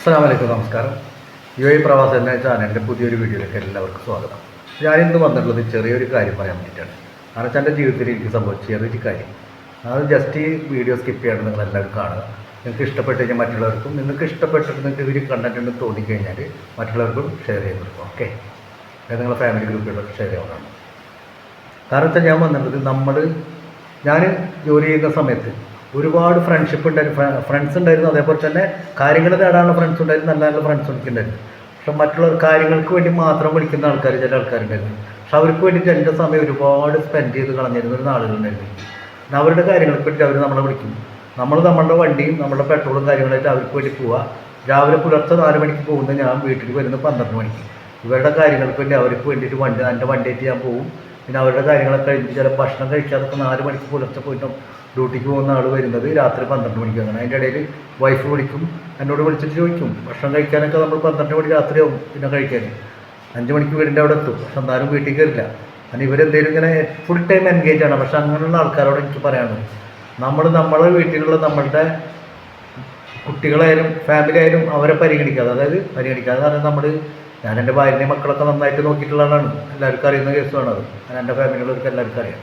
അസ്സാം വലൈക്കും നമസ്കാരം. യു എ പ്രവാസ എന്ന ചാനലിന്റെ പുതിയൊരു വീഡിയോയിലേക്ക് എല്ലാവർക്കും സ്വാഗതം. ഞാനിന്ന് വന്നിട്ടുള്ളത് ചെറിയൊരു കാര്യം പറയാൻ വേണ്ടിയിട്ടാണ്. കാരണം വെച്ചാൽ എന്റെ ജീവിതത്തിൽ എനിക്ക് സംഭവിച്ച ചെറിയൊരു കാര്യം. അത് ജസ്റ്റ് ഈ വീഡിയോ സ്കിപ്പ് ചെയ്യാണ്ട് നിങ്ങൾ എല്ലാവരും കാണുക. നിങ്ങൾക്ക് ഇഷ്ടപ്പെട്ട് കഴിഞ്ഞാൽ മറ്റുള്ളവർക്കും നിങ്ങൾക്ക് ഇഷ്ടപ്പെട്ടിട്ട് നിങ്ങൾക്ക് ഇതിൽ കണ്ടന്റ് ഉണ്ടെന്ന് തോന്നിക്കഴിഞ്ഞാൽ മറ്റുള്ളവർക്കും ഷെയർ ചെയ്ത് കൊടുക്കും ഓക്കെ നിങ്ങളുടെ ഫാമിലി ഗ്രൂപ്പുകളിലൊക്കെ ഷെയർ ചെയ്യാവുന്നതാണ്. കാരണം വെച്ചാൽ ഞാൻ വന്നിട്ടുള്ളത് നമ്മൾ ഞാൻ ജോലി ചെയ്യുന്ന സമയത്ത് ഒരുപാട് ഫ്രണ്ട്ഷിപ്പ് ഉണ്ടായിരുന്നു. ഫ്രണ്ട്സ് ഉണ്ടായിരുന്നു. അതേപോലെ തന്നെ കാര്യങ്ങൾ നേടാനുള്ള ഫ്രണ്ട്സ് ഉണ്ടായിരുന്നു. നല്ല നല്ല ഫ്രണ്ട്സ് ഉണ്ടായിരുന്നു പക്ഷെ മറ്റുള്ള കാര്യങ്ങൾക്ക് വേണ്ടി മാത്രം വിളിക്കുന്ന ആൾക്കാർ ചില ആൾക്കാരുണ്ടായിരുന്നു. പക്ഷെ അവർക്ക് വേണ്ടിയിട്ട് എന്റെ സമയം ഒരുപാട് സ്പെൻഡ് ചെയ്ത് കളഞ്ഞിരുന്ന ഒരു നാളുകളുണ്ടായിരുന്നു. അവരുടെ കാര്യങ്ങൾക്ക് വേണ്ടി അവർ നമ്മളെ വിളിക്കും. നമ്മൾ നമ്മളുടെ വണ്ടിയും നമ്മുടെ പെട്രോളും കാര്യങ്ങളായിട്ട് അവർക്ക് വേണ്ടി പോവുക രാവിലെ പുലർച്ചെ നാല് മണിക്ക് പോകുന്ന ഞാൻ വീട്ടിൽ വരുന്നത് പന്ത്രണ്ട് മണിക്ക്. ഇവരുടെ കാര്യങ്ങൾക്ക് വേണ്ടി അവർക്ക് വേണ്ടിയിട്ട് വണ്ടി എന്റെ വണ്ടിയായിട്ട് ഞാൻ പോകും പിന്നെ അവരുടെ കാര്യങ്ങളൊക്കെ കഴിഞ്ഞ് ചില ഭക്ഷണം കഴിക്കാതൊക്കെ നാല് മണിക്ക് പുലർച്ചെ പോയിട്ടും ഡ്യൂട്ടിക്ക് പോകുന്ന ആൾ വരുന്നത് രാത്രി പന്ത്രണ്ട് മണിക്ക്. അങ്ങനെ അതിന്റെ ഇടയിൽ വൈഫ് വിളിക്കും എന്നോട് വിളിച്ചിട്ട് ചോദിക്കും ഭക്ഷണം കഴിക്കാനൊക്കെ നമ്മൾ പന്ത്രണ്ട് മണി രാത്രിയാവും പിന്നെ കഴിക്കാൻ? അഞ്ച് മണിക്ക് വീടിന്റെ അവിടെ എത്തും പക്ഷെ എന്നാലും വീട്ടിൽ കയറില്ല. അങ്ങനെ ഇവരെന്തെങ്കിലും ഇങ്ങനെ ഫുൾ ടൈം എൻഗേജ് ആണ്. പക്ഷെ അങ്ങനെയുള്ള ആൾക്കാരോട് എനിക്ക് പറയാനുള്ളത് നമ്മൾ നമ്മളെ വീട്ടിലുള്ള നമ്മളുടെ കുട്ടികളായാലും ഫാമിലി ആയാലും അവരെ പരിഗണിക്കാതെ അതായത് പരിഗണിക്കാതെ കാരണം നമ്മൾ ഞാൻ എന്റെ ഭാര്യനെയും മക്കളൊക്കെ നന്നായിട്ട് നോക്കിയിട്ടുള്ള ആളാണ്. എല്ലാവർക്കും അറിയുന്ന കേസുമാണ് അത്. ഞാൻ എന്റെ ഫാമിലികളൊക്കെ എല്ലാവർക്കും അറിയാം.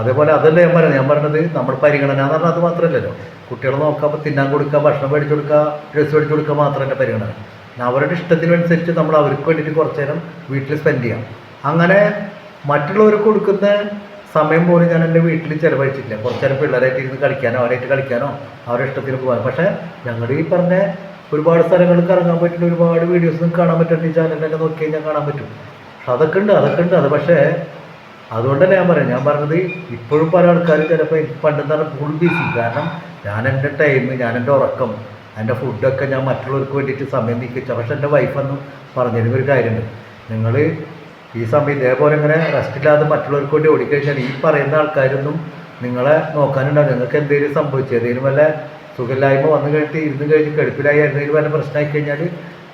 അതേപോലെ അതല്ല ഞാൻ പറയുന്നത് ഞാൻ പറഞ്ഞത് നമ്മൾ പരിഗണന എന്ന് പറഞ്ഞാൽ അത് മാത്രമല്ലല്ലോ. കുട്ടികളെ നോക്കാം തിന്നാൻ കൊടുക്കുക ഭക്ഷണം മേടിച്ചു കൊടുക്കുക ഡ്രസ്സ് മേടിച്ചു കൊടുക്കുക മാത്രം എന്റെ പരിഗണന. ഞാൻ അവരുടെ ഇഷ്ടത്തിനനുസരിച്ച് നമ്മൾ അവർക്ക് വേണ്ടിയിട്ട് കുറച്ച് നേരം വീട്ടിൽ സ്പെൻഡ് ചെയ്യാം. അങ്ങനെ മറ്റുള്ളവർക്ക് കൊടുക്കുന്ന സമയം പോലും ഞാൻ എന്റെ വീട്ടിൽ ചിലവഴിച്ചിട്ടില്ല. കുറച്ച് നേരം പിള്ളേരായിട്ട് ഇരുന്ന് കളിക്കാനോ അവരായിട്ട് കളിക്കാനോ അവരുടെ ഇഷ്ടത്തിന് പോകാൻ പക്ഷേ ഞങ്ങളുടെ ഈ പറഞ്ഞ ഒരുപാട് സ്ഥലങ്ങളിൽ കറങ്ങാൻ പറ്റുന്ന ഒരുപാട് വീഡിയോസും കാണാൻ പറ്റുന്നുണ്ട്. ഈ ചാനലിലൊക്കെ നോക്കി കഴിഞ്ഞാൽ കാണാൻ പറ്റും. പക്ഷെ അതൊക്കെ ഉണ്ട് അതൊക്കെ ഉണ്ട്. അത് പക്ഷേ അതുകൊണ്ടല്ല ഞാൻ പറയാം ഞാൻ പറഞ്ഞത് ഇപ്പോഴും പല ആൾക്കാരും ചിലപ്പോൾ പണ്ടെന്ന് പറഞ്ഞാൽ ഫുൾ ബിസി കാരണം ഞാൻ എന്റെ ടൈം ഞാൻ എന്റെ ഉറക്കം എന്റെ ഫുഡൊക്കെ ഞാൻ മറ്റുള്ളവർക്ക് വേണ്ടിയിട്ട് സമയം നീക്കിച്ച പക്ഷെ എന്റെ വൈഫെന്ന് പറഞ്ഞിരുന്ന ഒരു കാര്യമുണ്ട്. നിങ്ങൾ ഈ സമയം ഇതേപോലെ ഇങ്ങനെ റെസ്റ്റ് ഇല്ലാതെ മറ്റുള്ളവർക്ക് വേണ്ടി ഓടിക്കഴിഞ്ഞാൽ ഈ പറയുന്ന ആൾക്കാരൊന്നും നിങ്ങളെ നോക്കാനുണ്ടാവും നിങ്ങൾക്ക് എന്തെങ്കിലും സംഭവിച്ചു ഏതെങ്കിലും വല്ല സുഖമില്ലായ്മ വന്നു കഴിഞ്ഞിട്ട് ഇരുന്ന് കഴിഞ്ഞ് കെടുപ്പിലായി എന്തെങ്കിലും വല്ല പ്രശ്നമായി കഴിഞ്ഞാൽ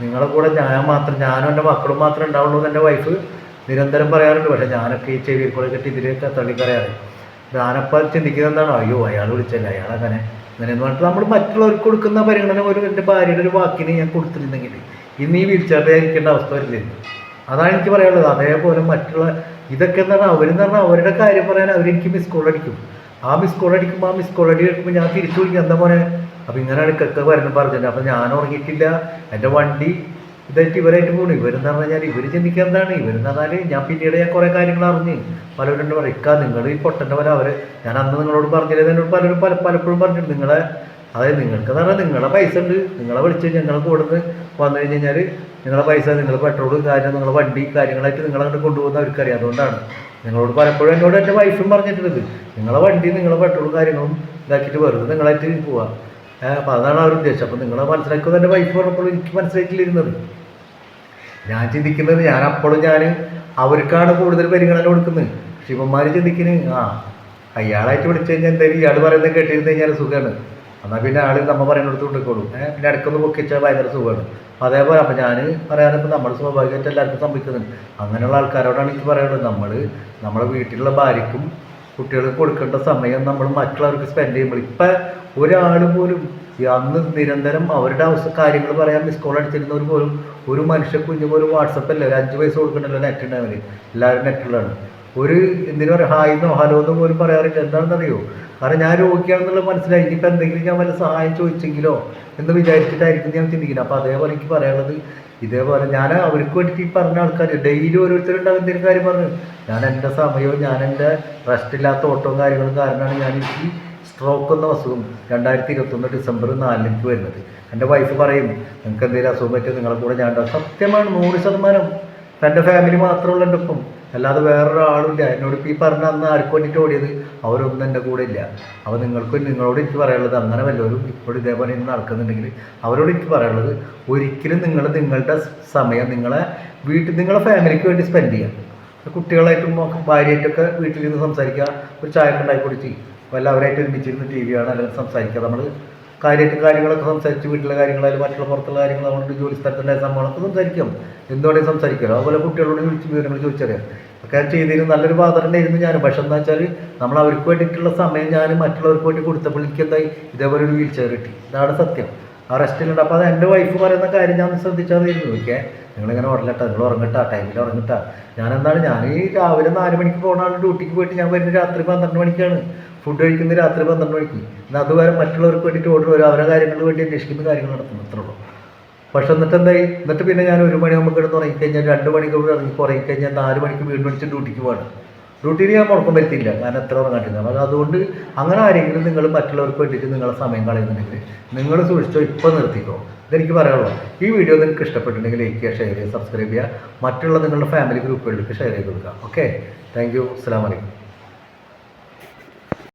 നിങ്ങളെ കൂടെ ഞാൻ മാത്രം ഞാനും എന്റെ മക്കളും മാത്രമേ ഉണ്ടാവുള്ളൂ എന്റെ വൈഫ് നിരന്തരം പറയാറുണ്ട്. പക്ഷേ ഞാനൊക്കെ ഈ ചെവിയിൽ കൂടെ കെട്ടി ഇതിലേക്ക് തള്ളിക്കറിയാറ് ഞാനപ്പോൾ ചിന്തിക്കുന്നത് എന്താണോ? അയ്യോ അയാൾ വിളിച്ചല്ല? അയാൾ അങ്ങനെ അങ്ങനെ എന്ന് പറഞ്ഞിട്ട് നമ്മൾ മറ്റുള്ളവർക്ക് കൊടുക്കുന്ന പരിഗണന ഒരു എന്റെ ഭാര്യയുടെ ഒരു വാക്കിന് ഞാൻ കൊടുത്തിരുന്നെങ്കിൽ ഇന്ന് ഈ വീഴ്ചയുടെ ഇരിക്കേണ്ട അവസ്ഥ വരില്ലായിരുന്നു അതാണ് എനിക്ക് പറയാനുള്ളത്. അതേപോലെ മറ്റുള്ള ഇതൊക്കെ എന്ന് പറഞ്ഞാൽ അവരെന്ന് പറഞ്ഞാൽ അവരുടെ കാര്യം പറയാൻ അവരെനിക്ക് മിസ് കോൾ അടിക്കും. ആ മിസ് കോൾ അടിക്കുമ്പോൾ ആ മിസ് കോൾ അടി എടുക്കുമ്പോൾ ഞാൻ തിരിച്ചു വിളിക്കും. എന്താ മോനെ? അപ്പം ഇങ്ങനെയാണ് ഇക്കൊക്കെ വരുന്നത് പറഞ്ഞത് അപ്പം ഞാൻ ഉറങ്ങിയിട്ടില്ല. എന്റെ വണ്ടി ഇതായിട്ട് ഇവരായിട്ട് പോകണം ഇവരെന്ന് പറഞ്ഞാൽ ഇവർ ചിന്തിക്കുക എന്താണ്? ഇവരെന്ന് പറഞ്ഞാൽ ഞാൻ പിന്നീട് ഞാൻ കുറേ കാര്യങ്ങൾ അറിഞ്ഞ് പലവരും പറയും ഇക്ക നിങ്ങൾ ഈ പൊട്ടന്റെ പോലെ അവർ ഞാൻ അന്ന് നിങ്ങളോട് പറഞ്ഞില്ലേ? എന്നോട് പലരും പല പലപ്പോഴും പറഞ്ഞിട്ടുണ്ട്. നിങ്ങളെ അതായത് നിങ്ങൾക്ക് പറഞ്ഞാൽ നിങ്ങളെ പൈസ ഉണ്ട്. നിങ്ങളെ വിളിച്ച് ഞങ്ങളെ കൂടെ നിന്ന് വന്നു കഴിഞ്ഞ് കഴിഞ്ഞാൽ നിങ്ങളെ പൈസ നിങ്ങൾ പെട്രോൾ കാര്യം നിങ്ങളെ വണ്ടി കാര്യങ്ങളായിട്ട് നിങ്ങളങ്ങോട്ട് കൊണ്ടുപോകുന്ന അവർക്കറിയാം. അതുകൊണ്ടാണ് നിങ്ങളോട് പലപ്പോഴും എന്നോട് എന്റെ വൈഫും പറഞ്ഞിട്ടുള്ളത്. നിങ്ങളെ വണ്ടി നിങ്ങളെ പെട്രോൾ കാര്യങ്ങളും ഇതാക്കിയിട്ട് വെറുതെ നിങ്ങളായിട്ട് പോവാം. അപ്പോൾ അതാണ് അവർ ഉദ്ദേശം. അപ്പോൾ നിങ്ങളെ മനസ്സിലാക്കുമ്പോൾ എന്റെ വൈഫ് പറഞ്ഞപ്പോൾ എനിക്ക് മനസ്സിലാക്കിയില്ലിരുന്നത് ഞാൻ ചിന്തിക്കുന്നത് ഞാൻ അപ്പോഴും ഞാൻ അവർക്കാണ് കൂടുതൽ പരിഗണന കൊടുക്കുന്നത്. ശിവന്മാർ ചിന്തിക്കുന്നത് ആ അയാളായിട്ട് വിളിച്ചു കഴിഞ്ഞാൽ എന്തായാലും ഇയാൾ പറയുന്നത് കേട്ടിരുന്നു കഴിഞ്ഞാൽ സുഖമാണ് എന്നാൽ പിന്നെ ആൾ നമ്മൾ പറയുന്നിടത്ത് കൊണ്ടിക്കോളും ഏഹ് പിന്നെ ഇടയ്ക്കൊന്ന് പൊക്കിച്ചാൽ ഭയങ്കര സുഖമാണ്. അപ്പോൾ അതേപോലെ അപ്പോൾ ഞാൻ പറയാനിപ്പോൾ നമ്മൾ സ്വാഭാവികമായിട്ട് എല്ലാവർക്കും സംഭവിക്കുന്നുണ്ട് അങ്ങനെയുള്ള ആൾക്കാരോടാണ് എനിക്ക് പറയാനുള്ളത്. നമ്മൾ നമ്മുടെ വീട്ടിലുള്ള ഭാര്യയ്ക്കും കുട്ടികൾക്ക് കൊടുക്കേണ്ട സമയം നമ്മൾ മറ്റുള്ളവർക്ക് സ്പെൻഡ് ചെയ്യുമ്പോൾ ഇപ്പം ഒരാൾ പോലും അന്ന് നിരന്തരം അവരുടെ അവസ്ഥ കാര്യങ്ങൾ പറയാൻ മിസ് കോൾ അടിച്ചിരുന്നവർ പോലും ഒരു മനുഷ്യ കുഞ്ഞു പോലും വാട്സപ്പല്ലേ ഒരു അഞ്ച് പൈസ കൊടുക്കണ്ടല്ലോ നെറ്റ് ഉണ്ടാവില്ല എല്ലാവരും നെറ്റുള്ളതാണ് ഒരു എന്തിനു പറയുക ഹായ്ന്നോ ഹലോ എന്നോ പോലും പറയാറില്ല. എന്താണെന്നറിയോ? കാരണം ഞാൻ രോഗിയാണെന്നുള്ള മനസ്സിലായി. ഇനിയിപ്പോൾ എന്തെങ്കിലും ഞാൻ വല്ല സഹായം ചോദിച്ചെങ്കിലോ എന്ന് വിചാരിച്ചിട്ടായിരിക്കും ഞാൻ ചിന്തിക്കുന്നത്. അപ്പോൾ അതേപോലെ എനിക്ക് പറയാനുള്ളത് ഇതേപോലെ ഞാൻ അവർക്ക് വേണ്ടിയിട്ട് ഈ പറഞ്ഞ ആൾക്കാർ ഡെയിലി ഓരോരുത്തരുണ്ടാവും എന്തെങ്കിലും കാര്യം പറഞ്ഞു. ഞാൻ എന്റെ സമയവും ഞാൻ എന്റെ റെസ്റ്റ് ഇല്ലാത്ത ഓട്ടവും കാര്യങ്ങളും കാരണമാണ് ഞാൻ ഈ സ്ട്രോക്ക് എന്ന അസുഖം രണ്ടായിരത്തി ഇരുപത്തൊന്ന് ഡിസംബർ നാലിലേക്ക് വരുന്നത്. എന്റെ വൈഫ് പറയും നിങ്ങൾക്ക് എന്തെങ്കിലും അസുഖം പറ്റും നിങ്ങളെ കൂടെ ഞാൻ സത്യമാണ് നൂറ് ശതമാനം. എന്റെ ഫാമിലി മാത്രമുള്ള എന്റെ ഒപ്പം. അല്ലാതെ വേറൊരാളുമില്ല എന്നോട് ഇപ്പോൾ ഈ പറഞ്ഞ അന്ന് ആർക്ക് വേണ്ടിയിട്ട് ഓടിയത് അവരൊന്നും എന്റെ കൂടെ ഇല്ല. അപ്പോൾ നിങ്ങൾക്ക് നിങ്ങളോട് എനിക്ക് പറയാനുള്ളത് അങ്ങനെ വല്ലവരും ഇപ്പോഴും ഇതേപോലെ ഇന്ന് നടക്കുന്നുണ്ടെങ്കിൽ അവരോട് എനിക്ക് പറയാനുള്ളത് ഒരിക്കലും നിങ്ങൾ നിങ്ങളുടെ സമയം നിങ്ങളെ വീട്ടിൽ നിങ്ങളെ ഫാമിലിക്ക് വേണ്ടി സ്പെൻഡ് ചെയ്യുക. കുട്ടികളായിട്ടും ഭാര്യയായിട്ടൊക്കെ വീട്ടിലിരുന്ന് സംസാരിക്കുക. ഒരു ചായ ഉണ്ടാക്കി കുടിച്ച്. എല്ലാവരായിട്ട് ഒരുമിച്ചിരുന്ന് ടി വി ആണ് അല്ലെങ്കിൽ സംസാരിക്കുക. നമ്മൾ കാര്യമായിട്ട് കാര്യങ്ങളൊക്കെ സംസാരിച്ച് വീട്ടിലെ കാര്യങ്ങളായാലും മറ്റുള്ള പുറത്തുള്ള കാര്യങ്ങൾ അതുകൊണ്ട് ജോലി സ്ഥലത്തുണ്ടായ സംഭവങ്ങളൊക്കെ സംസാരിക്കാം. എന്തുകൊണ്ടെങ്കിലും സംസാരിക്കാം. അതുപോലെ കുട്ടികളോട് വിളിച്ച് വിവരങ്ങൾ ചോദിച്ചറിയാം. ഒക്കെ ചെയ്തിരുന്ന നല്ലൊരു ഫാദറിനായിരുന്നു ഞാൻ പക്ഷെ എന്താ വെച്ചാൽ നമ്മൾ അവർക്ക് വേണ്ടിയിട്ടുള്ള സമയം ഞാൻ മറ്റുള്ളവർക്ക് വേണ്ടി കൊടുത്തപ്പോൾ എനിക്ക് എന്തായി ഇതേപോലെ ഒരു വീൽ ചെയർ കിട്ടി. ഇതാണ് സത്യം. ആ റെസ്റ്റിലുണ്ട് അപ്പോൾ അത് എന്റെ വൈഫ് പറയുന്ന കാര്യം ഞാൻ ശ്രദ്ധിച്ചാൽ മതിയിരുന്നു ഓക്കെ നിങ്ങളിങ്ങനെ ഉറങ്ങട്ടാ നിങ്ങൾ ഉറങ്ങട്ടാ ടൈമിൽ ഉറങ്ങട്ടാ. ഞാൻ എന്താണ് ഞാൻ ഈ രാവിലെ നാല് മണിക്ക് പോകുന്ന ഡ്യൂട്ടിക്ക് പോയിട്ട് ഞാൻ വരുന്ന രാത്രി പന്ത്രണ്ട് മണിക്കാണ്. ഫുഡ് കഴിക്കുന്നത് രാത്രി പന്ത്രണ്ട് മണിക്ക്. എന്നാൽ അതുവരെ മറ്റുള്ളവർക്ക് വേണ്ടിയിട്ട് ഓർഡർ വരും. അവരുടെ കാര്യങ്ങൾക്ക് വേണ്ടി അന്വേഷിക്കുന്ന കാര്യങ്ങൾ നടത്തുന്നു. അത്രേ ഉള്ളൂ. പക്ഷെ എന്നിട്ട് എന്തായി? എന്നിട്ട് പിന്നെ ഞാൻ ഒരു മണി നമുക്ക് കിടന്ന് ഉറങ്ങിക്കഴിഞ്ഞാൽ രണ്ട് മണിക്കൂർ ഇറങ്ങി ഉറങ്ങിക്കഴിഞ്ഞാൽ നാല് മണിക്ക് വീണ്ടും അടിച്ച് ഡ്യൂട്ടിക്ക് പോകണം ഡ്യൂട്ടിയിൽ ഞാൻ മുടക്കം വരുത്തില്ല കാരണം എത്ര ഉറങ്ങാട്ടില്ല അപ്പോൾ അതുകൊണ്ട് അങ്ങനെ ആരെങ്കിലും നിങ്ങൾ മറ്റുള്ളവർക്ക് വേണ്ടിയിട്ട് നിങ്ങളെ സമയം കളയുന്നുണ്ടെങ്കിൽ നിങ്ങൾ സൂക്ഷിച്ചോ ഇപ്പോൾ നിർത്തിക്കോ. ഇതെനിക്ക് പറയാനുള്ളൂ. ഈ വീഡിയോ നിങ്ങൾക്ക് ഇഷ്ടപ്പെട്ടിട്ടുണ്ടെങ്കിൽ ലൈക്ക് ചെയ്യുക ഷെയർ ചെയ്യുക സബ്സ്ക്രൈബ് ചെയ്യുക. മറ്റുള്ള നിങ്ങളുടെ ഫാമിലി ഗ്രൂപ്പുകളിലേക്ക് ഷെയർ ചെയ്ത് കൊടുക്കുക. ഓക്കെ താങ്ക് യു അസ്സാം വലൈക്കും